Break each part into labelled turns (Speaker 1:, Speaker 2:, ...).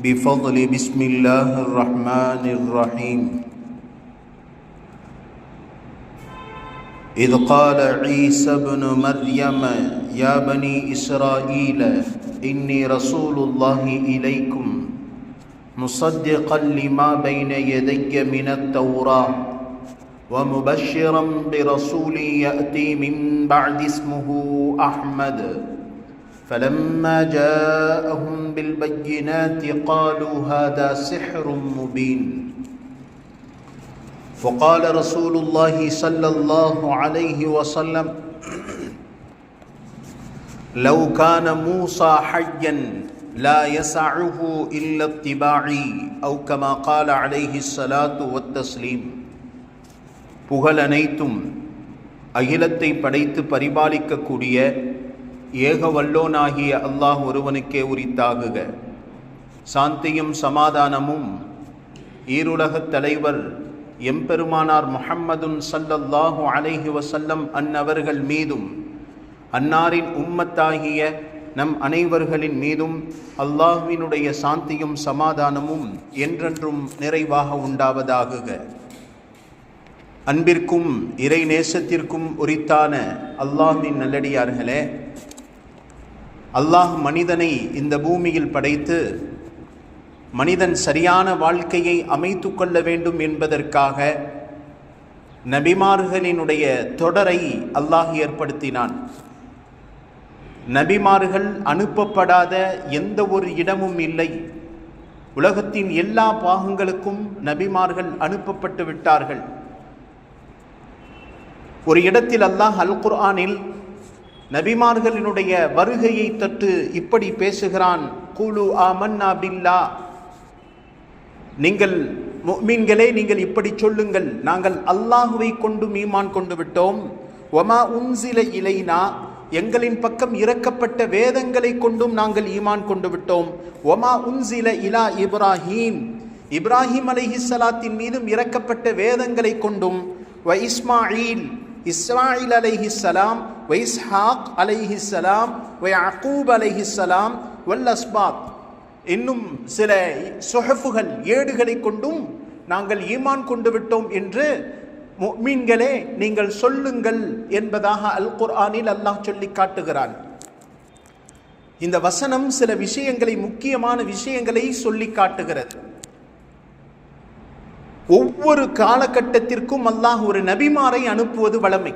Speaker 1: بفضل بسم الله الرحمن الرحيم إذ قال عيسى بن مريم يا بني إسرائيل إني رسول الله إليكم مصدقا لما بين يدي من التوراة ومبشرا برسول يأتي من بعد اسمه أحمد فلما جاءهم بالبينات قالوا هذا سحر مبين فقال رسول الله صلى الله عليه وسلم لو كان موسى حيا لا يسعه الا اتباعي او كما قال عليه الصلاه والتسليم புகழ் அனைத்தும் அகிலத்தை படைத்து பரிபாலிக்கக்கூடிய ஏக வல்லோனாகிய அல்லாஹ் ஒருவனுக்கே உரித்தாகுக சாந்தியும் சமாதானமும் ஈருலகத் தலைவர் எம்பெருமானார் முஹம்மதுன் சல்லல்லாஹு அலைஹி வசல்லம் அன்னவர்கள் மீதும் அன்னாரின் உம்மத்தாகிய நம் அனைவர்களின் மீதும் அல்லாஹுவினுடைய சாந்தியும் சமாதானமும் என்றென்றும் நிறைவாக உண்டாவதாகுக அன்பிற்கும் இறை நேசத்திற்கும் உரித்தான அல்லாஹின் நல்லடியார்களே அல்லாஹ் மனிதனை இந்த பூமியில் படைத்து மனிதன் சரியான வாழ்க்கையை அமைத்து கொள்ள வேண்டும் என்பதற்காக நபிமார்களினுடைய தொடரை அல்லாஹ் ஏற்படுத்தினான் நபிமார்கள் அனுப்பப்படாத எந்த ஒரு இடமும் இல்லை உலகத்தின் எல்லா பாகங்களுக்கும் நபிமார்கள் அனுப்பப்பட்டு விட்டார்கள் ஒரு இடத்தில் அல்லாஹ் அல் குர்ஆனில் நபிமார்களினுடைய வருகையை தட்டு இப்படி பேசுகிறான் கூலு ஆமன்னா பில்லா நீங்கள் மீன்களே நீங்கள் இப்படி சொல்லுங்கள் நாங்கள் அல்லாஹுவை கொண்டு மீமான் கொண்டு விட்டோம் ஒமா உன்சில இலைனா எங்களின் பக்கம் இறக்கப்பட்ட வேதங்களை கொண்டும் நாங்கள் ஈமான் கொண்டு விட்டோம் ஒமா உன்சில இலா இப்ராஹீம் இப்ராஹிம் அலைஹிஸ்ஸலாத்தின் மீதும் இறக்கப்பட்ட வேதங்களை கொண்டும் வ இஸ்மாயில் இஸ்மாயில் அலைஹிஸ்ஸலாம் வைஸ்ஹாக் அலைஹிஸ்ஸலாம் வை அகூப் அலைஹிஸ்ஸலாம் வல் அஸ்பாத் இன்னும் சில சொஹஃபுகள் ஏடுகளை கொண்டும் நாங்கள் ஈமான் கொண்டு விட்டோம் என்று மீன்களே நீங்கள் சொல்லுங்கள் என்பதாக அல் குர்ஆனில் அல்லாஹ் சொல்லி காட்டுகிறான் இந்த வசனம் சில விஷயங்களை முக்கியமான விஷயங்களை சொல்லி காட்டுகிறது ஒவ்வொரு காலகட்டத்திற்கும் அல்லாஹ் ஒரு நபிமாரை அனுப்புவது வளமை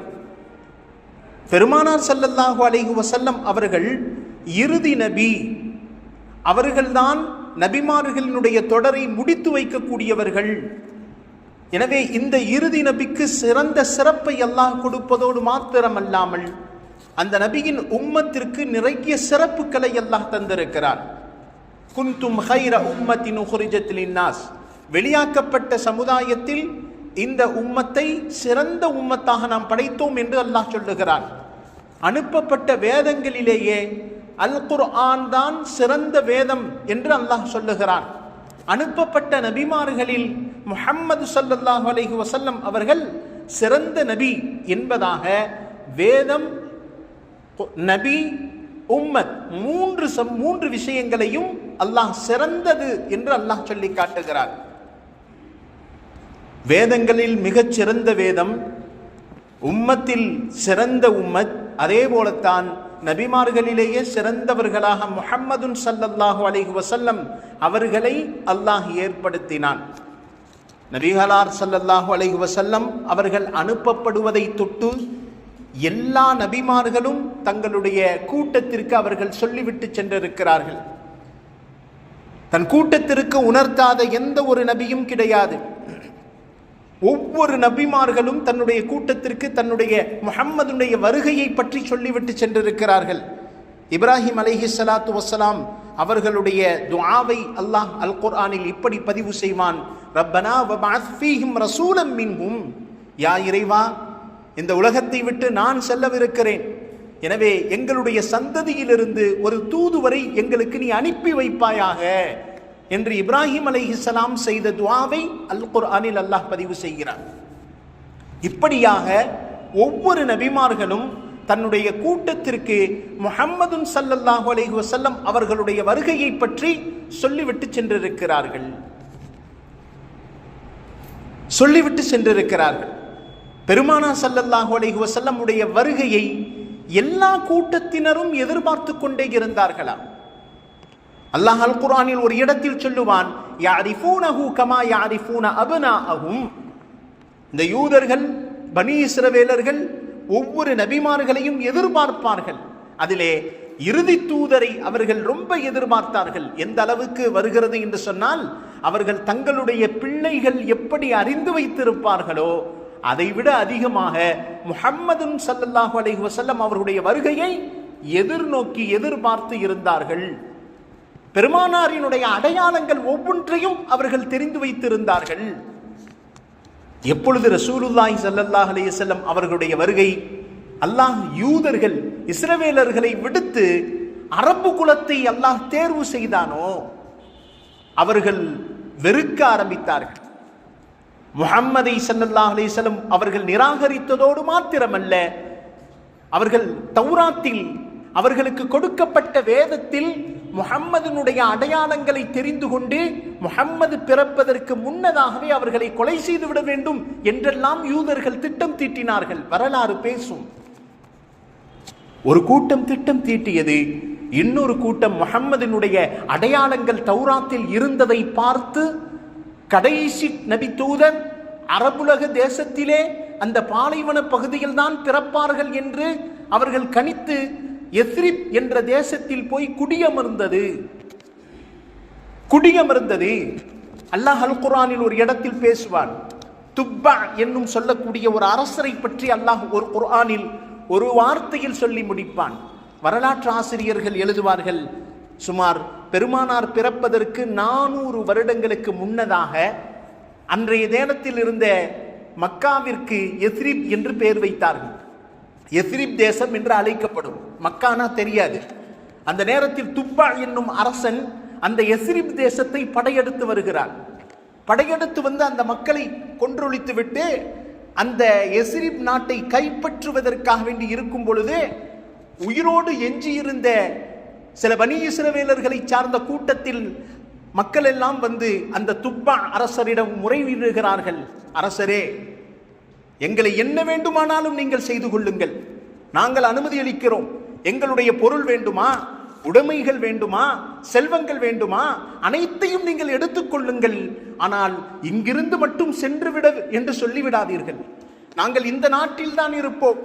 Speaker 1: பெருமானார் சல்லல்லாஹு அலைஹு வசல்லம் அவர்கள் இறுதி நபி அவர்கள்தான் நபிமார்களினுடைய தொடரை முடித்து வைக்கக்கூடியவர்கள் எனவே இந்த இறுதி நபிக்கு சிறந்த சிறப்பை எல்லாம் கொடுப்பதோடு மாத்திரமல்லாமல் அந்த நபியின் உம்மத்திற்கு நிறைய சிறப்புகளை எல்லாம் தந்திருக்கிறார் குந்தும் ஹைர உம்மத்தின் உஹ்ரிஜத்திலின்னாஸ் வெளியாக்கப்பட்ட சமுதாயத்தில் இந்த உம்மத்தை சிறந்த உம்மத்தாக நாம் படைத்தோம் என்று அல்லாஹ் சொல்லுகிறான் அனுப்பப்பட்ட வேதங்களிலேயே அல் குர்ஆன் தான் சிறந்த வேதம் என்று அல்லாஹ் சொல்லுகிறான் அனுப்பப்பட்ட நபிமார்களில் முஹம்மது சல்லாஹ் அலஹி வசல்லம் அவர்கள் சிறந்த நபி என்பதாக வேதம் நபி உம்மத் மூன்று சம் மூன்று விஷயங்களையும் அல்லாஹ் சிறந்தது என்று அல்லாஹ் சொல்லி காட்டுகிறார் வேதங்களில் மிகச் சிறந்த வேதம் உம்மத்தில் சிறந்த உம்மத் அதே போலத்தான் நபிமார்களிலேயே சிறந்தவர்களாக முஹம்மதுன் சல்லல்லாஹு அலிஹு வசல்லம் அவர்களை அல்லாஹ் ஏற்படுத்தினான் நபிகளார் சல்லல்லாஹு அலிஹு வசல்லம் அவர்கள் அனுப்பப்படுவதை தொட்டு எல்லா நபிமார்களும் தங்களுடைய கூட்டத்திற்கு அவர்கள் சொல்லிவிட்டு சென்றிருக்கிறார்கள் தன் கூட்டத்திற்கு உணர்த்தாத எந்த ஒரு நபியும் கிடையாது ஒவ்வொரு நபிமார்களும் தன்னுடைய கூட்டத்திற்கு தன்னுடைய முகம்மதுடைய வருகையை பற்றி சொல்லிவிட்டு சென்றிருக்கிறார்கள் இப்ராஹிம் அலைஹி சலாத்து வசலாம் அவர்களுடைய துவாவை அல்லாஹ் அல் குர்ஆனில் இப்படி பதிவு செய்வான் ரப்பனா ரசூலம் மின்பும் யா இறைவா இந்த உலகத்தை விட்டு நான் செல்லவிருக்கிறேன் எனவே எங்களுடைய சந்ததியிலிருந்து ஒரு தூதுவரை எங்களுக்கு நீ அனுப்பி வைப்பாயாக என்று இப்ராஹிம் அலை இஸ்லாம் செய்த துவாவை அல் குர்ஆனில் அல்லாஹ் பதிவு செய்கிறார் இப்படியாக ஒவ்வொரு நபிமார்களும் தன்னுடைய கூட்டத்திற்கு முஹம்மது சல்லல்லாஹு அலைஹி வசல்லம் அவர்களுடைய வருகையை பற்றி சொல்லிவிட்டு சென்றிருக்கிறார்கள் சொல்லிவிட்டு சென்றிருக்கிறார்கள் பெருமானா சல்லல்லாஹு அலைஹி வசல்லம் உடைய வருகையை எல்லா கூட்டத்தினரும் எதிர்பார்த்து கொண்டே இருந்தார்களாம் அல்லாஹ் அல் குரானில் ஒரு இடத்தில் சொல்லுவான் கமா இந்த யூதர்கள் பனி இஸ்ரவேலர்கள் ஒவ்வொரு நபிமார்களையும் எதிர்பார்ப்பார்கள் அதிலே இறுதி தூதரை அவர்கள் ரொம்ப எதிர்பார்த்தார்கள் எந்த அளவுக்கு வருகிறது என்று சொன்னால் அவர்கள் தங்களுடைய பிள்ளைகள் எப்படி அறிந்து வைத்திருப்பார்களோ அதைவிட அதிகமாக முஹம்மதும் சல்லாஹு அலைஹி வசல்லம் அவர்களுடைய வருகையை எதிர்நோக்கி எதிர்பார்த்து இருந்தார்கள் பெருமானாரினுடைய அடையாளங்கள் ஒவ்வொன்றையும் அவர்கள் தெரிந்து வைத்திருந்தார்கள் எப்பொழுது ரசூலுல்லாய் சல்லல்லாஹ் அலைய செல்லம் அவர்களுடைய வருகை அல்லாஹ் யூதர்கள் இஸ்ரவேலர்களை விடுத்து அரபு குலத்தை அல்லாஹ் தேர்வு செய்தானோ அவர்கள் வெறுக்க ஆரம்பித்தார்கள் முகம்மதை சல்லல்லாஹ் அலிசல்லம் அவர்கள் நிராகரித்ததோடு மாத்திரமல்ல அவர்கள் தௌராத்தில் அவர்களுக்கு கொடுக்கப்பட்ட வேதத்தில் முகம்மதினுடைய அடையாளங்களை தெரிந்து கொண்டு முகம்மது பிறப்பதற்கு முன்னதாகவே அவர்களை கொலை செய்து விட வேண்டும் என்றெல்லாம் யூதர்கள் திட்டம் தீட்டினார்கள் வரலாறு பேசும் ஒரு கூட்டம் திட்டம் தீட்டியது இன்னொரு கூட்டம் முகம்மதினுடைய அடையாளங்கள் தௌராத்தில் இருந்ததை பார்த்து கடைசி நபி தூதர் அரபுலக தேசத்திலே அந்த பாலைவன பகுதியில் தான் பிறப்பார்கள் என்று அவர்கள் கணித்து எத்ரிப் என்ற தேசத்தில் போய் குடியமர்ந்தது குடியமர்ந்தது அல்லாஹ் அல் குரானில் ஒரு இடத்தில் பேசுவான் துப்பா என்னும் சொல்லக்கூடிய ஒரு அரசரை பற்றி அல்லாஹ் ஒரு குரானில் ஒரு வார்த்தையில் சொல்லி முடிப்பான் வரலாற்று ஆசிரியர்கள் எழுதுவார்கள் சுமார் பெருமானார் பிறப்பதற்கு நானூறு வருடங்களுக்கு முன்னதாக அன்றைய தேனத்தில் இருந்த மக்காவிற்கு எத்ரிப் என்று பெயர் வைத்தார்கள் எஸ்ரிப் தேசம் என்று அழைக்கப்படும் மக்கானா தெரியாது அந்த நேரத்தில் துப்பா என்னும் அரசன் அந்த எஸ்ரிப் தேசத்தை படையெடுத்து வருகிறான் படையெடுத்து வந்து அந்த மக்களை கொன்றொழித்து விட்டு அந்த எசிரிப் நாட்டை கைப்பற்றுவதற்காக வேண்டி இருக்கும் பொழுது உயிரோடு எஞ்சியிருந்த சில பனி இஸ்ரவேலர்களை சார்ந்த கூட்டத்தில் மக்கள் எல்லாம் வந்து அந்த துப்பா அரசரிடம் முறைவிடுகிறார்கள் அரசரே எங்களை என்ன வேண்டுமானாலும் நீங்கள் செய்து கொள்ளுங்கள் நாங்கள் அனுமதி அளிக்கிறோம் எங்களுடைய பொருள் வேண்டுமா உடைமைகள் வேண்டுமா செல்வங்கள் வேண்டுமா அனைத்தையும் நீங்கள் எடுத்துக்கொள்ளுங்கள் ஆனால் இங்கிருந்து மட்டும் சென்று விட என்று சொல்லிவிடாதீர்கள் நாங்கள் இந்த நாட்டில் தான் இருப்போம்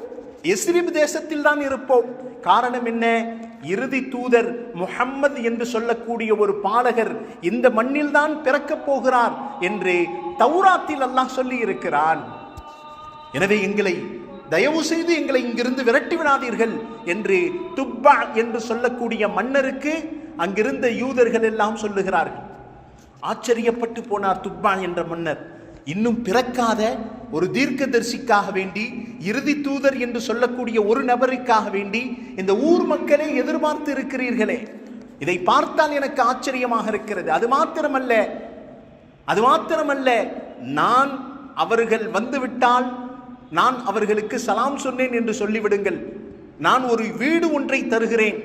Speaker 1: எஸ்ரிப் தேசத்தில் தான் இருப்போம் காரணம் என்ன இறுதி தூதர் முகம்மது என்று சொல்லக்கூடிய ஒரு பாலகர் இந்த மண்ணில்தான் பிறக்கப் போகிறார் என்று தௌராத்தில் அல்லாஹ் சொல்லி இருக்கிறான் எனவே எங்களை தயவு செய்து எங்களை இங்கிருந்து விரட்டி விடாதீர்கள் என்று துப்பா என்று சொல்லக்கூடிய மன்னருக்கு அங்கிருந்த யூதர்கள் எல்லாம் சொல்லுகிறார்கள் ஆச்சரியப்பட்டு போனார் துப்பா என்ற மன்னர் இன்னும் பிறக்காத ஒரு தரிசிக்காக வேண்டி இறுதி தூதர் என்று சொல்லக்கூடிய ஒரு நபருக்காக வேண்டி இந்த ஊர் மக்களே எதிர்பார்த்து இருக்கிறீர்களே இதை பார்த்தால் எனக்கு ஆச்சரியமாக இருக்கிறது அது மாத்திரமல்ல அது மாத்திரமல்ல நான் அவர்கள் வந்துவிட்டால் நான் அவர்களுக்கு சலாம் சொன்னேன் என்று சொல்லிவிடுங்கள் நான் ஒரு வீடு ஒன்றை தருகிறேன்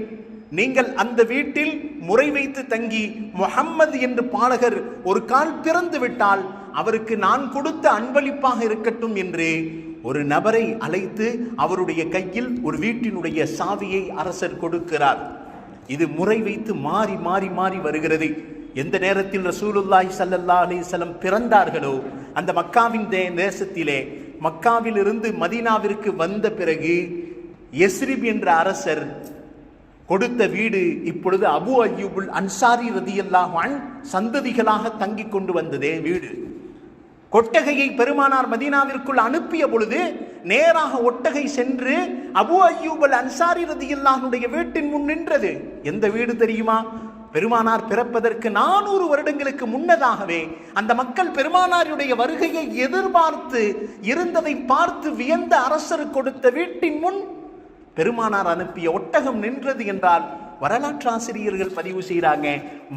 Speaker 1: நீங்கள் அந்த வீட்டில் முறை வைத்து தங்கி முகம்மது என்று பாடகர் ஒரு கால் பிறந்து விட்டால் அவருக்கு நான் கொடுத்த அன்பளிப்பாக இருக்கட்டும் என்று ஒரு நபரை அழைத்து அவருடைய கையில் ஒரு வீட்டினுடைய சாவியை அரசர் கொடுக்கிறார் இது முறை வைத்து மாறி மாறி மாறி வருகிறது எந்த நேரத்தில் ரசூலுல்லாஹி சல்லல்லா அலிசலம் பிறந்தார்களோ அந்த மக்காவின் தேசத்திலே மக்காவிலிருந்து மதீனாவிற்கு வந்த பிறகு எஸ்ரிப் என்ற அரசர் கொடுத்த வீடு இப்பொழுது அபு அய்யூபுல் அன்சாரி ரதியல்லாஹான் சந்ததிகளாக தங்கி கொண்டு வந்ததே வீடு கொட்டகையை பெருமானார் மதீனாவிற்குள் அனுப்பிய பொழுது நேராக ஒட்டகை சென்று அபு அய்யூபல் அன்சாரி ரதியல்லாஹனுடைய வீட்டின் முன் நின்றது எந்த வீடு தெரியுமா பெருமானார் பிறப்பதற்கு நானூறு வருடங்களுக்கு முன்னதாகவே அந்த மக்கள் பெருமானாருடைய வருகையை எதிர்பார்த்து இருந்ததை பார்த்து வியந்த அரசர் கொடுத்த வீட்டின் முன் பெருமானார் அனுப்பிய ஒட்டகம் நின்றது என்றால் வரலாற்று ஆசிரியர்கள் பதிவு செய்கிறாங்க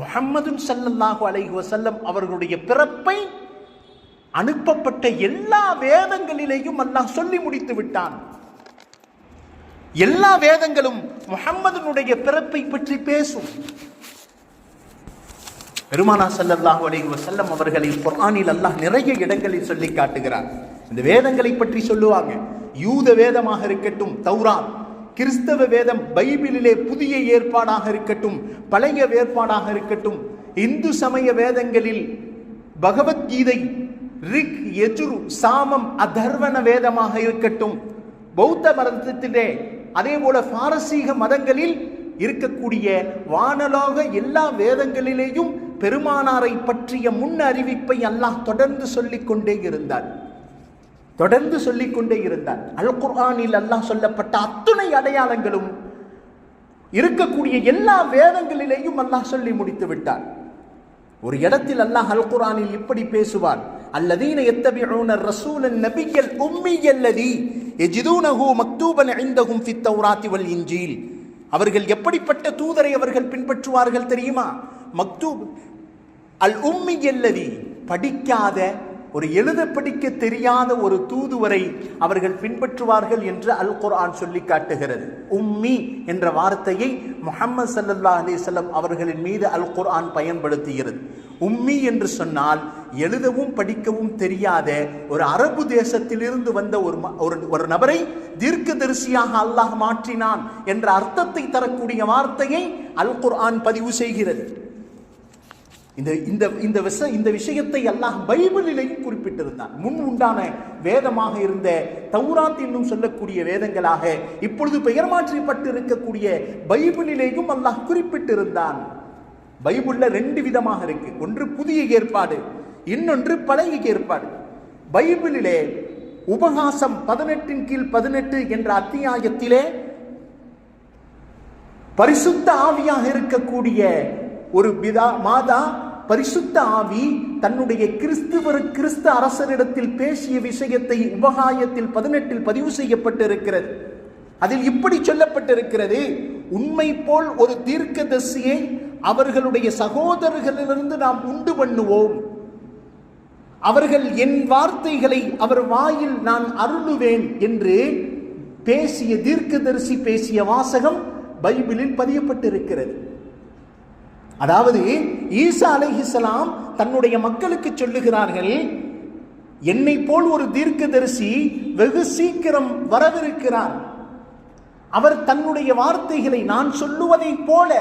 Speaker 1: முகம்மதுன் சல்லல்லாஹு அலைஹி வசல்லம் அவர்களுடைய பிறப்பை அனுப்பப்பட்ட எல்லா வேதங்களிலேயும் அல்லாஹ் சொல்லி முடித்து விட்டான் எல்லா வேதங்களும் முகம்மதுனுடைய பிறப்பை பற்றி பேசும் பெருமானா சல்லல்லாஹு அலி வசல்லம் அவர்களை குரானில் அல்லாஹ் நிறைய இடங்களில் சொல்லி காட்டுகிறார் இந்த வேதங்களை பற்றி சொல்லுவாங்க யூத வேதமாக இருக்கட்டும் தௌரான் கிறிஸ்தவ வேதம் பைபிளிலே புதிய ஏற்பாடாக இருக்கட்டும் பழைய வேற்பாடாக இருக்கட்டும் இந்து சமய வேதங்களில் பகவத்கீதை ரிக் எஜுரு சாமம் அதர்வன வேதமாக இருக்கட்டும் பௌத்த மதத்திலே அதே போல பாரசீக மதங்களில் இருக்கக்கூடிய வானலோக எல்லா வேதங்களிலேயும் பெருமானாரை பற்றிய முன் அறிவிப்பை அல்லாஹ் தொடர்ந்து கொண்டே இருந்தார் தொடர்ந்து சொல்லிக்கொண்டே இருந்தார் அல் குர்ஆனில் அல்லாஹ் சொல்லப்பட்ட அத்துணை அடையாளங்களும் இருக்கக்கூடிய எல்லா வேதங்களிலேயும் அல்லாஹ் சொல்லி முடித்து விட்டார் ஒரு இடத்தில் அல்லாஹ் அல் குரானில் இப்படி பேசுவார் அல்லதீன எத்தபியூன ரசூலன் நபியல் உம்மியல்லதி எஜிதூனஹு மக்தூபன் ஐந்தகும் ஃபித்தௌராத்தி வல் இஞ்சில் அவர்கள் எப்படிப்பட்ட தூதரை அவர்கள் பின்பற்றுவார்கள் தெரியுமா மக்தூப் அல் உம்மி எல்லதி படிக்காத ஒரு எழுத படிக்க தெரியாத ஒரு தூதுவரை அவர்கள் பின்பற்றுவார்கள் என்று அல் குர்ஆன் சொல்லி காட்டுகிறது உம்மி என்ற வார்த்தையை முகமது சல்லா அலிசல்லம் அவர்களின் மீது அல் குர்ஆன் பயன்படுத்துகிறது உம்மி என்று சொன்னால் எழுதவும் படிக்கவும் தெரியாத ஒரு அரபு தேசத்திலிருந்து வந்த ஒரு ஒரு நபரை தீர்க்க தரிசியாக அல்லாஹ் மாற்றினான் என்ற அர்த்தத்தை தரக்கூடிய வார்த்தையை அல் குர்ஆன் பதிவு செய்கிறது இந்த இந்த இந்த விஷ இந்த விஷயத்தை அல்லாஹ் பைபிளிலையும் குறிப்பிட்டிருந்தான் முன் உண்டான வேதமாக இருந்த தௌராத் என்னும் சொல்லக்கூடிய வேதங்களாக இப்பொழுது பெயர் மாற்றப்பட்டு இருக்கக்கூடிய பைபிளிலேயும் அல்லாஹ் குறிப்பிட்டிருந்தான் பைபிளில் ரெண்டு விதமாக இருக்கு ஒன்று புதிய ஏற்பாடு இன்னொன்று பழைய ஏற்பாடு பைபிளிலே உபகாசம் பதினெட்டின் கீழ் பதினெட்டு என்ற அத்தியாயத்திலே பரிசுத்த ஆவியாக இருக்கக்கூடிய ஒரு பிதா மாதா பரிசுத்த ஆவி தன்னுடைய கிறிஸ்துவர் கிறிஸ்து அரசரிடத்தில் பேசிய விஷயத்தை உபகாயத்தில் பதினெட்டில் பதிவு செய்யப்பட்டிருக்கிறது அதில் இப்படி சொல்லப்பட்டிருக்கிறது உண்மை போல் ஒரு தசியை அவர்களுடைய சகோதரர்களிலிருந்து நாம் உண்டு பண்ணுவோம் அவர்கள் என் வார்த்தைகளை அவர் வாயில் நான் அருளுவேன் என்று பேசிய தீர்க்கதரிசி பேசிய வாசகம் பைபிளில் பதியப்பட்டிருக்கிறது அதாவது ஈசா அலஹிசலாம் தன்னுடைய மக்களுக்கு சொல்லுகிறார்கள் என்னை போல் ஒரு தீர்க்கதரிசி வெகு சீக்கிரம் வரவிருக்கிறார் அவர் தன்னுடைய வார்த்தைகளை நான் சொல்லுவதைப் போல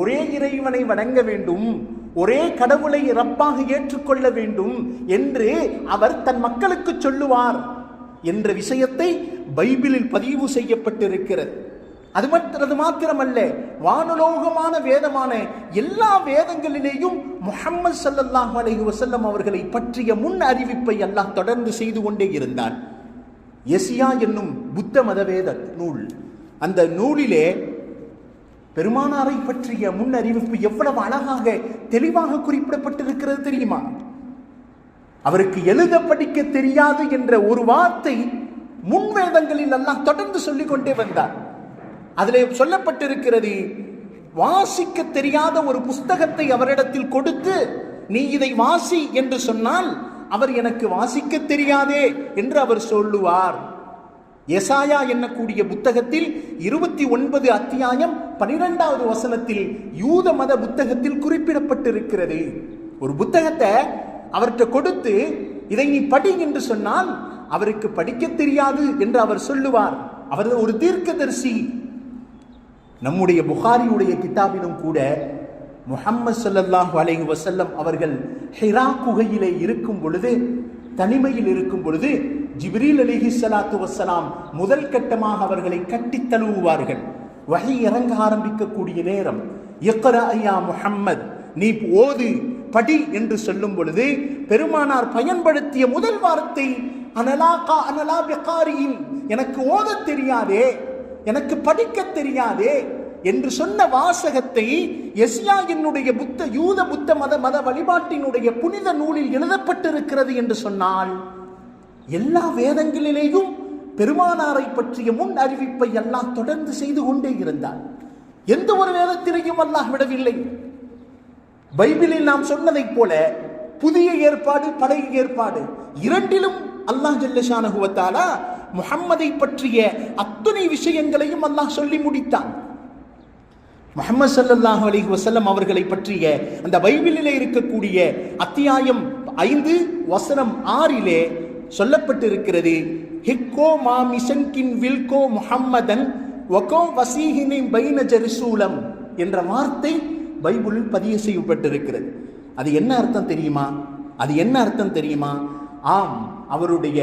Speaker 1: ஒரே இறைவனை வணங்க வேண்டும் ஒரே கடவுளை இறப்பாக ஏற்றுக்கொள்ள வேண்டும் என்று அவர் தன் மக்களுக்கு சொல்லுவார் என்ற விஷயத்தை பைபிளில் பதிவு செய்யப்பட்டிருக்கிறது அது மற்றது மாத்திரமல்ல வானுலோகமான வேதமான எல்லா வேதங்களிலேயும் முஹம்மது சல்லல்லாஹ் அலஹி வசல்லம் அவர்களை பற்றிய முன் அறிவிப்பை எல்லாம் தொடர்ந்து செய்து கொண்டே இருந்தான் எசியா என்னும் புத்த மதவேத நூல் அந்த நூலிலே பெருமானாரை பற்றிய முன் அறிவிப்பு எவ்வளவு அழகாக தெளிவாக குறிப்பிடப்பட்டிருக்கிறது தெரியுமா அவருக்கு எழுத படிக்க தெரியாது என்ற ஒரு வார்த்தை முன்வேதங்களில் எல்லாம் தொடர்ந்து சொல்லிக்கொண்டே வந்தார் அதில் சொல்லப்பட்டிருக்கிறது வாசிக்க தெரியாத ஒரு புஸ்தகத்தை அவரிடத்தில் கொடுத்து நீ இதை வாசி என்று சொன்னால் அவர் எனக்கு வாசிக்க தெரியாதே என்று அவர் சொல்லுவார் எசாயா என்னக்கூடிய புத்தகத்தில் இருபத்தி ஒன்பது அத்தியாயம் பனிரெண்டாவது வசனத்தில் யூத மத புத்தகத்தில் குறிப்பிடப்பட்டிருக்கிறது ஒரு புத்தகத்தை அவர்கிட்ட கொடுத்து இதை நீ படி என்று சொன்னால் அவருக்கு படிக்க தெரியாது என்று அவர் சொல்லுவார் அவர் ஒரு தீர்க்கதரிசி நம்முடைய புகாரியுடைய கிதாபிலும் கூட முஹம்மது சல்லல்லாஹ் அலைஹி வசல்லம் அவர்கள் ஹிரா குகையிலே இருக்கும் பொழுது தனிமையில் இருக்கும் பொழுது ஜிப்ரீல் அலிஹி சலாத்து வசலாம் முதல் கட்டமாக அவர்களை கட்டி தழுவுவார்கள் வகை இறங்க ஆரம்பிக்கக்கூடிய நேரம் எக்கரா ஐயா முஹம்மத் நீ ஓது படி என்று சொல்லும் பொழுது பெருமானார் பயன்படுத்திய முதல் வார்த்தை அனலாகா அனலா பெக்காரியின் எனக்கு ஓதத் தெரியாதே எனக்கு படிக்க தெரியாதே என்று சொன்ன வாசகத்தை எஸ்யாயினுடைய புத்த யூத புத்த மத மத வழிபாட்டினுடைய புனித நூலில் எழுதப்பட்டிருக்கிறது என்று சொன்னால் எல்லா வேதங்களிலேயும் பெருமானாரை பற்றிய முன் அறிவிப்பை எல்லாம் தொடர்ந்து செய்து கொண்டே இருந்தார் எந்த ஒரு வேதத்திலையும் அல்லாஹ் விடவில்லை பைபிளில் நாம் சொன்னதைப் போல புதிய ஏற்பாடு பழைய ஏற்பாடு இரண்டிலும் அல்லாஹ் ஹுவத்தாலா முஹம்மதை பற்றிய அத்துணை விஷயங்களையும் அல்லாஹ் சொல்லி முடித்தான் முகமது சல்லாஹ் அலி வசல்லம் அவர்களை பற்றிய அந்த பைபிளிலே இருக்கக்கூடிய அத்தியாயம் ஐந்து வசனம் ஆறிலே சொல்லப்பட்டிருக்கிறது ஹிக்கோ மாமிசன்கின் வில்கோ முஹம்மதன் ஒகோ வசீகினை பைன ஜெருசூலம் என்ற வார்த்தை பைபிளில் பதிவு செய்யப்பட்டிருக்கிறது அது என்ன அர்த்தம் தெரியுமா அது என்ன அர்த்தம் தெரியுமா ஆம் அவருடைய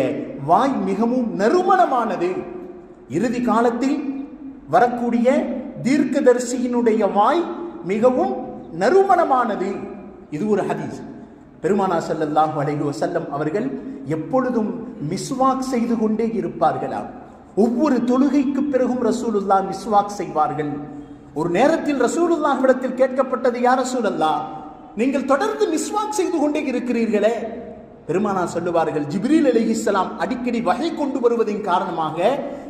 Speaker 1: வாய் மிகவும் நறுமணமானது இறுதி காலத்தில் வரக்கூடிய தீர்க்கதரிசியினுடைய வாய் மிகவும் நறுமணமானது இது ஒரு ஹதீஸ் பெருமானா செல்லல்லாஹு அலைஹி வசல்லம் அவர்கள் எப்பொழுதும் மிஸ்வாக் செய்து கொண்டே இருப்பார்களாம் ஒவ்வொரு தொழுகைக்கு பிறகும் ரசூலுல்லா மிஸ்வாக் செய்வார்கள் ஒரு நேரத்தில் ரசூலுல்லாஹ்விடத்தில் கேட்கப்பட்டது யார் ரசூலல்லா நீங்கள் தொடர்ந்து மிஸ்வாக் செய்து கொண்டே இருக்கிறீர்களே பெருமானா சொல்லுவார்கள் ஜிப்ரீல் அலிஹிஸ்லாம் அடிக்கடி வகை கொண்டு வருவதன் காரணமாக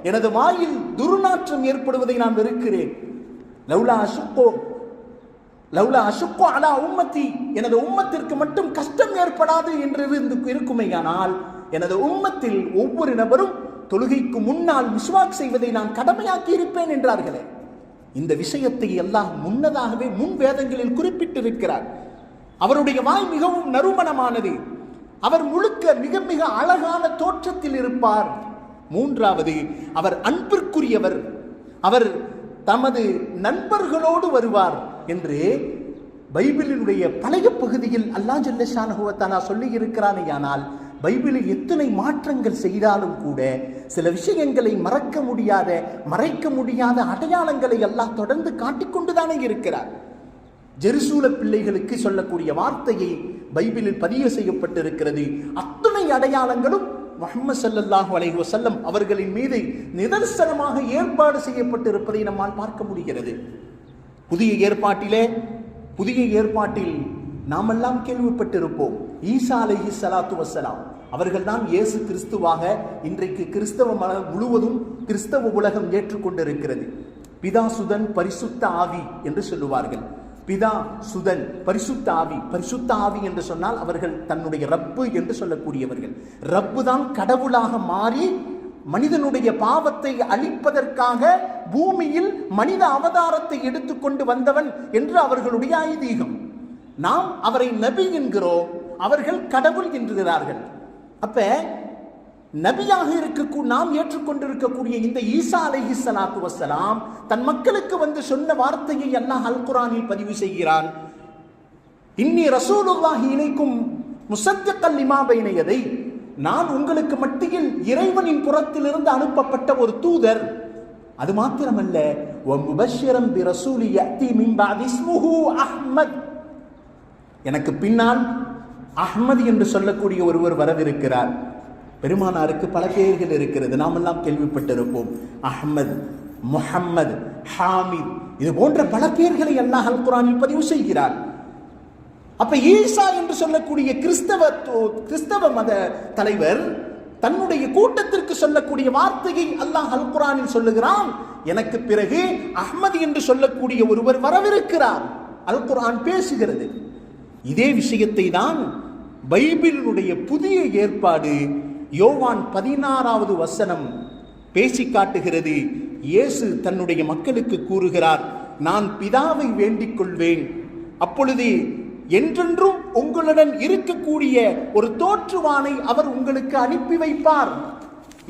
Speaker 1: எனது வாயில் துர்நாற்றம் ஏற்படுவதை நான் வெறுக்கிறேன் லவ்லா அசுக்கோ லவ்லா அசுக்கோ அலா உம்மத்தி எனது உம்மத்திற்கு மட்டும் கஷ்டம் ஏற்படாது என்று இருக்குமே ஆனால் எனது உம்மத்தில் ஒவ்வொரு நபரும் தொழுகைக்கு முன்னால் மிஸ்வாக் செய்வதை நான் கடமையாக்கி இருப்பேன் என்றார்களே இந்த விஷயத்தை எல்லாம் முன்னதாகவே முன் வேதங்களில் குறிப்பிட்டிருக்கிறார் அவருடைய வாய் மிகவும் நறுமணமானது அவர் முழுக்க மிக மிக அழகான தோற்றத்தில் இருப்பார் மூன்றாவது அவர் அன்பிற்குரியவர் அவர் தமது நண்பர்களோடு வருவார் என்று பைபிளினுடைய பழைய பகுதியில் அல்லா ஜல்லஷானுகுவத்தானா சொல்லி ஆனால் பைபிளில் எத்தனை மாற்றங்கள் செய்தாலும் கூட சில விஷயங்களை மறக்க முடியாத மறைக்க முடியாத அடையாளங்களை எல்லாம் தொடர்ந்து காட்டிக்கொண்டுதானே இருக்கிறார் ஜெருசூல பிள்ளைகளுக்கு சொல்லக்கூடிய வார்த்தையை பைபிளில் பதிவு செய்யப்பட்டிருக்கிறது அத்துணை அடையாளங்களும் மஹம்மது சல்லல்லாஹு அலைஹி வசல்லம் அவர்களின் மீது நிதர்சனமாக ஏற்பாடு செய்யப்பட்டிருப்பதை நம்மால் பார்க்க முடிகிறது புதிய ஏற்பாட்டிலே புதிய ஏற்பாட்டில் நாமெல்லாம் கேள்விப்பட்டிருப்போம் ஈசா அலஹி சலாத்து வசலாம் அவர்கள்தான் இயேசு கிறிஸ்துவாக இன்றைக்கு கிறிஸ்தவ மலம் முழுவதும் கிறிஸ்தவ உலகம் ஏற்றுக்கொண்டிருக்கிறது பிதாசுதன் பரிசுத்த ஆவி என்று சொல்லுவார்கள் பிதா சுதன் பரிசுத்த ஆவி பரிசுத்த ஆவி என்று சொன்னால் அவர்கள் தன்னுடைய ரப்பு என்று சொல்லக்கூடியவர்கள் ரப்பு தான் கடவுளாக மாறி மனிதனுடைய பாவத்தை அழிப்பதற்காக பூமியில் மனித அவதாரத்தை எடுத்துக்கொண்டு வந்தவன் என்று அவர்களுடைய ஐதீகம் நாம் அவரை நபி என்கிறோம் அவர்கள் கடவுள் என்கிறார்கள் அப்ப நபியாக இருக்க நாம் ஏற்றுக்கொண்டிருக்கக்கூடிய இந்த ஈசா அலஹி சலாத்து வசலாம் தன் மக்களுக்கு வந்து சொன்ன வார்த்தையை அல்லாஹ் அல் குரானில் பதிவு செய்கிறான் இன்னி ரசூலுல்லாஹி இணைக்கும் முசத்தியக்கல் இமாபைனையதை நான் உங்களுக்கு மத்தியில் இறைவனின் புறத்திலிருந்து அனுப்பப்பட்ட ஒரு தூதர் அது மாத்திரமல்ல முபஷிரம் பி ரசூலி யத்தி அஹ்மத் எனக்கு பின்னால் அஹ்மது என்று சொல்லக்கூடிய ஒருவர் வரவிருக்கிறார் பெருமானாருக்கு பல பேர்கள் இருக்கிறது நாம் எல்லாம் கேள்விப்பட்டிருப்போம் அஹமது முஹம்மது ஹாமித் இது போன்ற பல பேர்களை அல்லாஹ் அல் குரானில் பதிவு செய்கிறார் அப்ப ஈசா என்று சொல்லக்கூடிய கிறிஸ்தவ கிறிஸ்தவ மத தலைவர் தன்னுடைய கூட்டத்திற்கு சொல்லக்கூடிய வார்த்தையை அல்லாஹ் அல் குரானில் சொல்லுகிறான் எனக்கு பிறகு அஹ்மது என்று சொல்லக்கூடிய ஒருவர் வரவிருக்கிறார் அல் குரான் பேசுகிறது இதே விஷயத்தை தான் பைபிளினுடைய புதிய ஏற்பாடு யோவான் பதினாறாவது வசனம் பேசி காட்டுகிறது இயேசு தன்னுடைய மக்களுக்கு கூறுகிறார் நான் பிதாவை வேண்டிக் கொள்வேன் அப்பொழுது என்றென்றும் உங்களுடன் இருக்கக்கூடிய ஒரு தோற்றுவானை அவர் உங்களுக்கு அனுப்பி வைப்பார்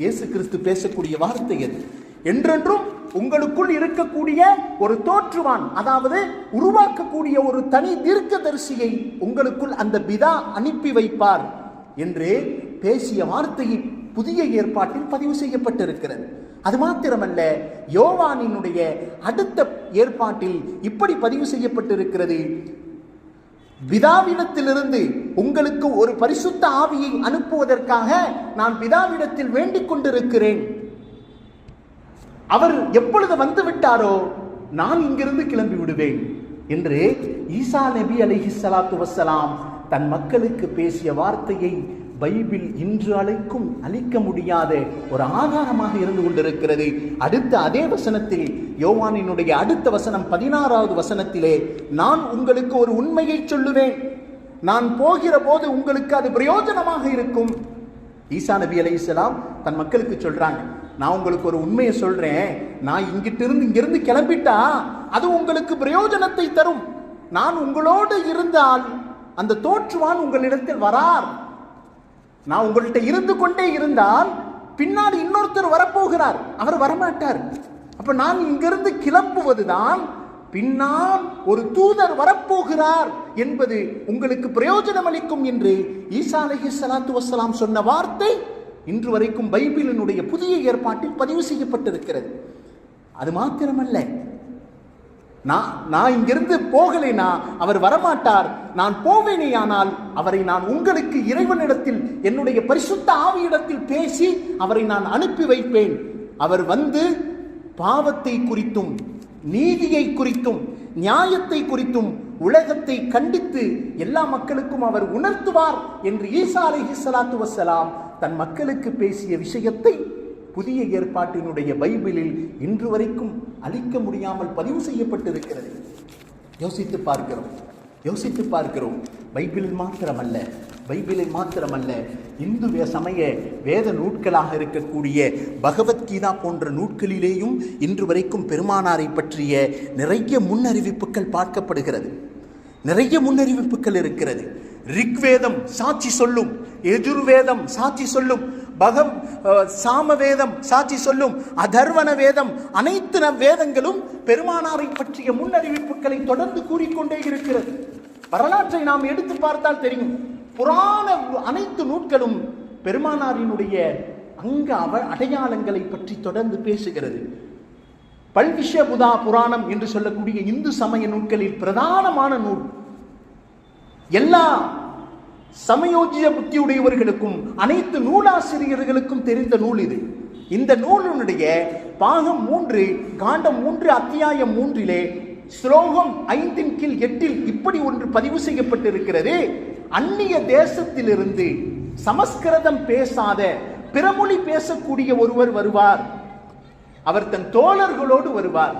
Speaker 1: இயேசு கிறிஸ்து பேசக்கூடிய வார்த்தை அது என்றென்றும் உங்களுக்குள் இருக்கக்கூடிய ஒரு தோற்றுவான் அதாவது உருவாக்கக்கூடிய ஒரு தனி தீர்க்க தரிசியை உங்களுக்குள் அந்த பிதா அனுப்பி வைப்பார் என்று பேசிய வார்த்தையில் புதிய ஏற்பாட்டில் பதிவு செய்யப்பட்டிருக்கிறது அது மாத்திரமல்ல யோவானினுடைய அடுத்த ஏற்பாட்டில் இப்படி பதிவு செய்யப்பட்டிருக்கிறது பிதாவிடத்திலிருந்து உங்களுக்கு ஒரு பரிசுத்த ஆவியை அனுப்புவதற்காக நான் பிதாவிடத்தில் வேண்டிக் கொண்டிருக்கிறேன் அவர் எப்பொழுது வந்து விட்டாரோ நான் இங்கிருந்து கிளம்பி விடுவேன் என்று ஈசா நபி அலிஹி சலாத்து வசலாம் தன் மக்களுக்கு பேசிய வார்த்தையை பைபிள் இன்று அழைக்கும் அழிக்க முடியாத ஒரு ஆதாரமாக இருந்து கொண்டிருக்கிறது அடுத்த அதே வசனத்தில் யோவானினுடைய அடுத்த வசனம் பதினாறாவது வசனத்திலே நான் உங்களுக்கு ஒரு உண்மையை சொல்லுவேன் நான் போகிற போது உங்களுக்கு அது பிரயோஜனமாக இருக்கும் ஈசா நபி அலி இஸ்லாம் தன் மக்களுக்கு சொல்றாங்க நான் உங்களுக்கு ஒரு உண்மையை சொல்றேன் நான் இங்கிட்ட இருந்து இங்கிருந்து கிளம்பிட்டா அது உங்களுக்கு பிரயோஜனத்தை தரும் நான் உங்களோடு இருந்தால் அந்த தோற்றுவான் உங்களிடத்தில் வரார் நான் உங்கள்கிட்ட இருந்து கொண்டே இருந்தால் பின்னாடி இன்னொருத்தர் வரப்போகிறார் அவர் வரமாட்டார் அப்ப நான் இங்கிருந்து கிளம்புவதுதான் பின்னால் ஒரு தூதர் வரப்போகிறார் என்பது உங்களுக்கு பிரயோஜனம் அளிக்கும் என்று ஈசா அலஹி சலாத்து வசலாம் சொன்ன வார்த்தை இன்று வரைக்கும் பைபிளினுடைய புதிய ஏற்பாட்டில் பதிவு செய்யப்பட்டிருக்கிறது அது மாத்திரமல்ல நான் நான் இங்கிருந்து போகலேனா அவர் வரமாட்டார் நான் போவேனே ஆனால் அவரை நான் உங்களுக்கு இறைவனிடத்தில் என்னுடைய பரிசுத்த ஆவியிடத்தில் பேசி அவரை நான் அனுப்பி வைப்பேன் அவர் வந்து பாவத்தை குறித்தும் நீதியை குறித்தும் நியாயத்தை குறித்தும் உலகத்தை கண்டித்து எல்லா மக்களுக்கும் அவர் உணர்த்துவார் என்று ஈசா அலஹி சலாத்து வசலாம் தன் மக்களுக்கு பேசிய விஷயத்தை புதிய ஏற்பாட்டினுடைய பைபிளில் இன்று வரைக்கும் அழிக்க முடியாமல் பதிவு செய்யப்பட்டிருக்கிறது யோசித்து பார்க்கிறோம் யோசித்து பார்க்கிறோம் பைபிளில் மாத்திரமல்ல பைபிளில் மாத்திரமல்ல இந்து சமய வேத நூட்களாக இருக்கக்கூடிய பகவத்கீதா போன்ற நூட்களிலேயும் இன்று வரைக்கும் பெருமானாரை பற்றிய நிறைய முன்னறிவிப்புகள் பார்க்கப்படுகிறது நிறைய முன்னறிவிப்புகள் இருக்கிறது ரிக்வேதம் சாட்சி சொல்லும் எஜுர்வேதம் சாட்சி சொல்லும் பகம் சாம வேதம் சாட்சி சொல்லும் அதர்வன வேதம் அனைத்து வேதங்களும் பெருமானாரை பற்றிய முன்னறிவிப்புகளை தொடர்ந்து கூறிக்கொண்டே இருக்கிறது வரலாற்றை நாம் எடுத்து பார்த்தால் தெரியும் புராண அனைத்து நூட்களும் பெருமானாரினுடைய அங்க அவ அடையாளங்களை பற்றி தொடர்ந்து பேசுகிறது பல்விஷபுதா புராணம் என்று சொல்லக்கூடிய இந்து சமய நூட்களில் பிரதானமான நூல் எல்லா சமயோஜிய புத்தியுடையவர்களுக்கும் அனைத்து நூலாசிரியர்களுக்கும் தெரிந்த நூல் இது இந்த நூலினுடைய பாகம் மூன்று காண்டம் மூன்று அத்தியாயம் மூன்றிலே ஸ்லோகம் ஐந்தின் கீழ் எட்டில் இப்படி ஒன்று பதிவு செய்யப்பட்டிருக்கிறது அந்நிய தேசத்திலிருந்து சமஸ்கிருதம் பேசாத பிறமொழி பேசக்கூடிய ஒருவர் வருவார் அவர் தன் தோழர்களோடு வருவார்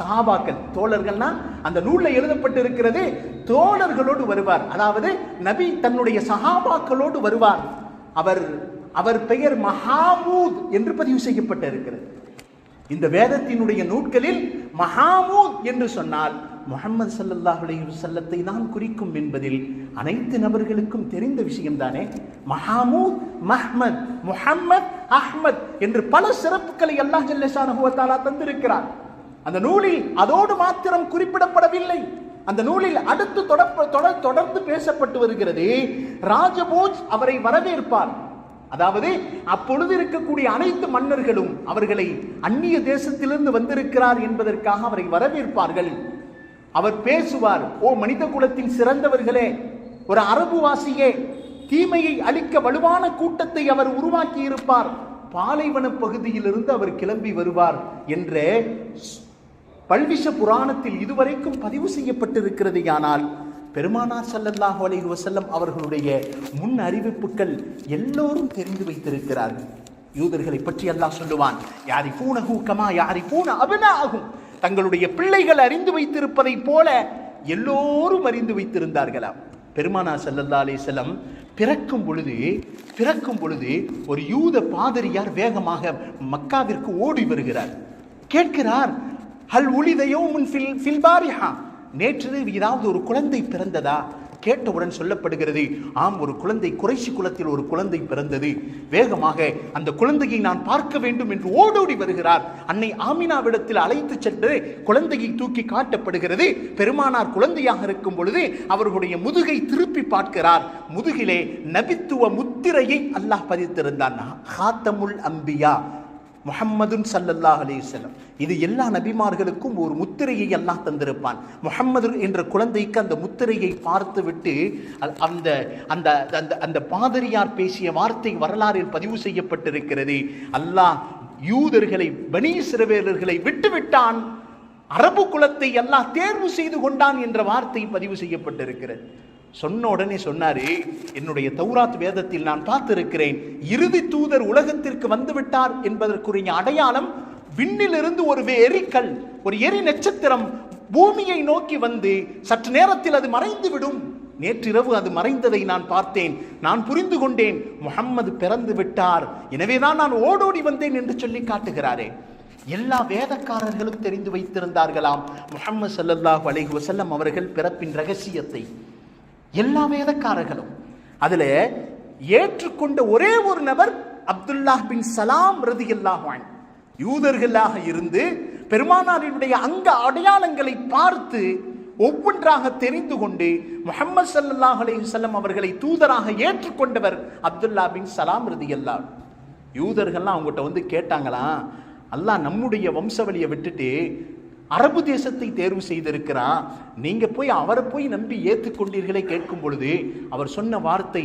Speaker 1: சஹாபாக்கள் தோழர்கள்னா அந்த நூலில் எழுதப்பட்டு இருக்கிறது தோழர்களோடு வருவார் அதாவது நபி தன்னுடைய சஹாபாக்களோடு வருவார் அவர் அவர் பெயர் மஹாமூத் என்று பதிவு செய்யப்பட்டு இருக்கிறது இந்த வேதத்தினுடைய நூட்களில் மஹாமூத் என்று சொன்னால் முகமது சல்லாஹ் செல்லத்தை தான் குறிக்கும் என்பதில் அனைத்து நபர்களுக்கும் தெரிந்த விஷயம்தானே மஹாமூத் மஹ்மத் முஹம்மத் அஹ்மத் என்று பல சிறப்புகளை அல்லாஹ் ஜல்லஷான தந்திருக்கிறார் அந்த நூலில் அதோடு மாத்திரம் குறிப்பிடப்படவில்லை அந்த நூலில் அடுத்து தொடர் தொடர்ந்து பேசப்பட்டு வருகிறது ராஜபோஜ் அவரை வரவேற்பார் அதாவது அப்பொழுது இருக்கக்கூடிய அனைத்து மன்னர்களும் அவர்களை அந்நிய தேசத்திலிருந்து வந்திருக்கிறார் என்பதற்காக அவரை வரவேற்பார்கள் அவர் பேசுவார் ஓ மனித குலத்தின் சிறந்தவர்களே ஒரு அரபு வாசியே தீமையை அளிக்க வலுவான கூட்டத்தை அவர் உருவாக்கி இருப்பார் பாலைவன பகுதியிலிருந்து அவர் கிளம்பி வருவார் என்ற பல்விஷ புராணத்தில் இதுவரைக்கும் பதிவு செய்யப்பட்டிருக்கிறது ஆனால் பெருமானார் சல்லல்லாஹு அலைஹி வசல்லம் அவர்களுடைய முன் அறிவிப்புகள் எல்லோரும் தெரிந்து வைத்திருக்கிறார்கள் யூதர்களை பற்றி அல்லாஹ் சொல்லுவான் யாரி பூனகு கமா யாரி பூன அபினாகும் தங்களுடைய பிள்ளைகள் அறிந்து வைத்திருப்பதை போல எல்லோரும் அறிந்து வைத்திருந்தார்களாம் பெருமானா செல்லல்லா அலி செல்லம் பிறக்கும் பொழுது பிறக்கும் பொழுது ஒரு யூத பாதிரியார் வேகமாக மக்காவிற்கு ஓடி வருகிறார் கேட்கிறார் ஹல் உளிதையோ முன் ஃபில் ஃபில்பாரிஹா நேற்று ஏதாவது ஒரு குழந்தை பிறந்ததா கேட்டவுடன் சொல்லப்படுகிறது ஆம் ஒரு குழந்தை குறைசி குலத்தில் ஒரு குழந்தை பிறந்தது வேகமாக அந்த குழந்தையை நான் பார்க்க வேண்டும் என்று ஓடோடி வருகிறார் அன்னை ஆமினாவிடத்தில் அழைத்து சென்று குழந்தையை தூக்கி காட்டப்படுகிறது பெருமானார் குழந்தையாக இருக்கும் பொழுது அவர்களுடைய முதுகை திருப்பி பார்க்கிறார் முதுகிலே நபித்துவ முத்திரையை அல்லாஹ் பதித்திருந்தான் ஹாத்தமுல் அம்பியா முஹம்மதுன் சல்லல்லாஹ் அலிசல்லம் இது எல்லா நபிமார்களுக்கும் ஒரு முத்திரையை அல்லா தந்திருப்பான் முஹம்மது என்ற குழந்தைக்கு அந்த முத்திரையை பார்த்து விட்டு அந்த அந்த அந்த அந்த பாதிரியார் பேசிய வார்த்தை வரலாறில் பதிவு செய்யப்பட்டிருக்கிறது அல்லாஹ் யூதர்களை சிறவேலர்களை விட்டுவிட்டான் அரபு குலத்தை அல்லாஹ் தேர்வு செய்து கொண்டான் என்ற வார்த்தை பதிவு செய்யப்பட்டிருக்கிறது சொன்ன உடனே சொன்னாரு என்னுடைய தௌராத் வேதத்தில் நான் பார்த்திருக்கிறேன் இறுதி தூதர் உலகத்திற்கு வந்துவிட்டார் என்பதற்குரிய அடையாளம் விண்ணிலிருந்து ஒரு எரிக்கல் ஒரு எரி நட்சத்திரம் பூமியை நோக்கி வந்து சற்று நேரத்தில் அது மறைந்து விடும் நேற்றிரவு அது மறைந்ததை நான் பார்த்தேன் நான் புரிந்து கொண்டேன் முகம்மது பிறந்து விட்டார் எனவேதான் நான் ஓடோடி வந்தேன் என்று சொல்லி காட்டுகிறாரே எல்லா வேதக்காரர்களும் தெரிந்து வைத்திருந்தார்களாம் முகமது சல்லல்லாஹ் அலைஹி வசல்லம் அவர்கள் பிறப்பின் ரகசியத்தை எல்லா வேதக்காரர்களும் அதில் ஏற்றுக்கொண்ட ஒரே ஒரு நபர் அப்துல்லா பின் சலாம் ரதி அல்லாஹான் யூதர்களாக இருந்து பெருமானாரினுடைய அங்க அடையாளங்களை பார்த்து ஒவ்வொன்றாக தெரிந்து கொண்டு முகமது சல்லாஹ் அலையுசல்லம் அவர்களை தூதராக ஏற்றுக்கொண்டவர் அப்துல்லா பின் சலாம் ரதி அல்லா யூதர்கள்லாம் அவங்ககிட்ட வந்து கேட்டாங்களா அல்லாஹ் நம்முடைய வம்சவழியை விட்டுட்டு அரபு தேசத்தை தேர்வு செய்திருக்கிறான் நீங்கள் போய் அவரை போய் நம்பி ஏற்றுக்கொண்டீர்களே கேட்கும் பொழுது அவர் சொன்ன வார்த்தை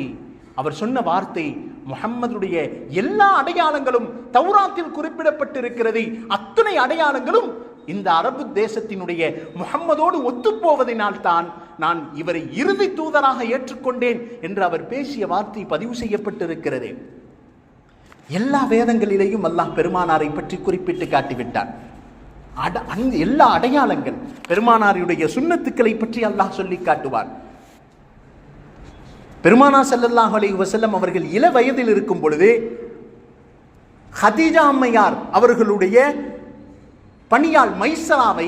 Speaker 1: அவர் சொன்ன வார்த்தை முகம்மதுடைய எல்லா அடையாளங்களும் தௌராத்தில் குறிப்பிடப்பட்டிருக்கிறது அத்தனை அடையாளங்களும் இந்த அரபு தேசத்தினுடைய முகம்மதோடு ஒத்துப்போவதனால் தான் நான் இவரை இறுதி தூதராக ஏற்றுக்கொண்டேன் என்று அவர் பேசிய வார்த்தை பதிவு செய்யப்பட்டிருக்கிறது எல்லா வேதங்களிலேயும் அல்லாஹ் பெருமானாரை பற்றி குறிப்பிட்டு காட்டிவிட்டான் அட எல்லா அடையாளங்கள் பெருமானாரியுடைய சுண்ணத்துக்களை பற்றி அல்லாஹ் சொல்லி காட்டுவார் பெருமானா செல்லல்லாஹ் அலி வசல்லம் அவர்கள் இள வயதில் இருக்கும் பொழுது ஹதீஜா அம்மையார் அவர்களுடைய பணியால் மைசராவை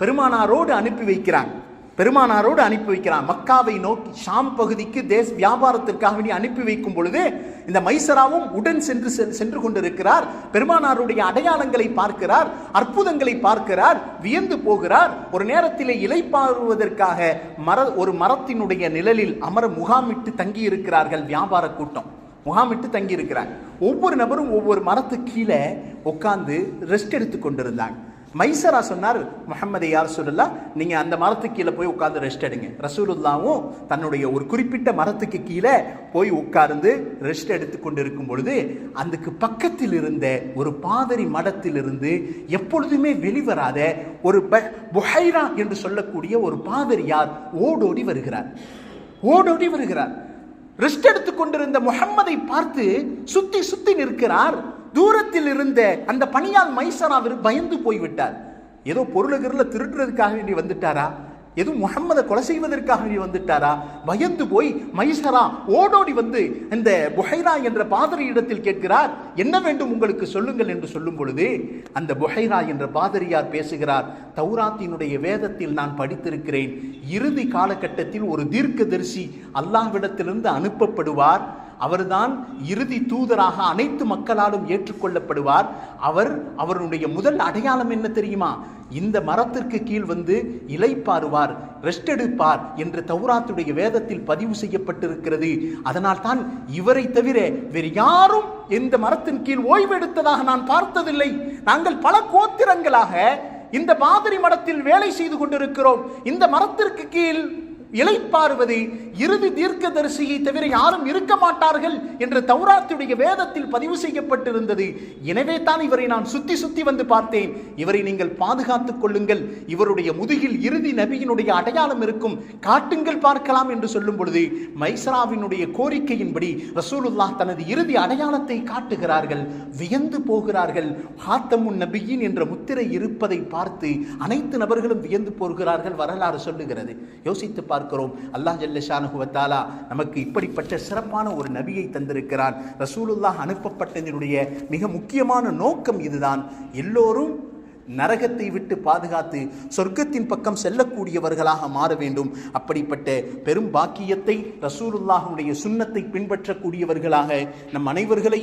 Speaker 1: பெருமானாரோடு அனுப்பி வைக்கிறாங்க பெருமானாரோடு அனுப்பி வைக்கிறான் மக்காவை நோக்கி ஷாம் பகுதிக்கு தேஸ் வியாபாரத்திற்காக வேண்டி அனுப்பி வைக்கும் பொழுது இந்த மைசராவும் உடன் சென்று சென்று கொண்டிருக்கிறார் பெருமானாருடைய அடையாளங்களை பார்க்கிறார் அற்புதங்களை பார்க்கிறார் வியந்து போகிறார் ஒரு நேரத்திலே இலைப்பாறுவதற்காக மர ஒரு மரத்தினுடைய நிழலில் அமர முகாமிட்டு தங்கி இருக்கிறார்கள் வியாபார கூட்டம் முகாமிட்டு தங்கி ஒவ்வொரு நபரும் ஒவ்வொரு மரத்து கீழே உட்காந்து ரெஸ்ட் எடுத்து கொண்டிருந்தாங்க மைசரா சொன்னார் முகமது யார் சொல்லலா நீங்கள் அந்த மரத்துக்கு கீழே போய் உட்காந்து ரெஸ்ட் எடுங்க ரசூலுல்லாவும் தன்னுடைய ஒரு குறிப்பிட்ட மரத்துக்கு கீழே போய் உட்கார்ந்து ரெஸ்ட் எடுத்து கொண்டு இருக்கும் பொழுது அதுக்கு பக்கத்தில் இருந்த ஒரு பாதரி மடத்திலிருந்து எப்பொழுதுமே வெளிவராத ஒரு புஹைரா என்று சொல்லக்கூடிய ஒரு யார் ஓடோடி வருகிறார் ஓடோடி வருகிறார் ரெஸ்ட் எடுத்துக்கொண்டிருந்த முகம்மதை பார்த்து சுத்தி சுத்தி நிற்கிறார் தூரத்தில் இருந்த அந்த பணியால் மைசரா பயந்து போய்விட்டார் ஏதோ பொருளுகிறல திருடுறதுக்காக வேண்டி வந்துட்டாரா எதுவும் முகம்மதை கொலை செய்வதற்காக வேண்டி வந்துட்டாரா பயந்து போய் மைசரா ஓடோடி வந்து இந்த புஹைரா என்ற பாதரி இடத்தில் கேட்கிறார் என்ன வேண்டும் உங்களுக்கு சொல்லுங்கள் என்று சொல்லும் பொழுது அந்த புஹைரா என்ற பாதரியார் பேசுகிறார் தௌராத்தினுடைய வேதத்தில் நான் படித்திருக்கிறேன் இறுதி காலகட்டத்தில் ஒரு தீர்க்க தரிசி அல்லாஹ்விடத்திலிருந்து அனுப்பப்படுவார் அவர்தான் இறுதி தூதராக அனைத்து மக்களாலும் ஏற்றுக்கொள்ளப்படுவார் அவர் அவருடைய முதல் அடையாளம் என்ன தெரியுமா இந்த மரத்திற்கு கீழ் வந்து இலை பாருவார் ரெஸ்ட் எடுப்பார் என்று தௌராத்துடைய வேதத்தில் பதிவு செய்யப்பட்டிருக்கிறது அதனால் தான் இவரை தவிர வேறு யாரும் இந்த மரத்தின் கீழ் ஓய்வெடுத்ததாக நான் பார்த்ததில்லை நாங்கள் பல கோத்திரங்களாக இந்த மாதிரி மடத்தில் வேலை செய்து கொண்டிருக்கிறோம் இந்த மரத்திற்கு கீழ் இலைப்பாறுவதி இறுதி தீர்க்க தரிசியை தவிர யாரும் இருக்க மாட்டார்கள் என்று தௌராத்துடைய வேதத்தில் பதிவு செய்யப்பட்டிருந்தது எனவே தான் இவரை நான் சுத்தி சுத்தி வந்து பார்த்தேன் இவரை நீங்கள் பாதுகாத்துக் கொள்ளுங்கள் இவருடைய முதுகில் இறுதி நபியினுடைய அடையாளம் இருக்கும் காட்டுங்கள் பார்க்கலாம் என்று சொல்லும் பொழுது மைசராவினுடைய கோரிக்கையின்படி ரசூலுல்லா தனது இறுதி அடையாளத்தை காட்டுகிறார்கள் வியந்து போகிறார்கள் ஹாத்தமுன் நபியின் என்ற முத்திரை இருப்பதை பார்த்து அனைத்து நபர்களும் வியந்து போகிறார்கள் வரலாறு சொல்லுகிறது யோசித்து பார்க்க பார்க்கிறோம் அல்லாஹ் ஜல்லஷானுகுவத்தாலா நமக்கு இப்படிப்பட்ட சிறப்பான ஒரு நபியை தந்திருக்கிறான் ரசூலுல்லாஹ் அனுப்பப்பட்டதனுடைய மிக முக்கியமான நோக்கம் இதுதான் எல்லோரும் நரகத்தை விட்டு பாதுகாத்து சொர்க்கத்தின் பக்கம் செல்லக்கூடியவர்களாக மாற வேண்டும் அப்படிப்பட்ட பெரும் பாக்கியத்தை ரசூலுல்லாஹனுடைய சுண்ணத்தை பின்பற்றக்கூடியவர்களாக நம் அனைவர்களை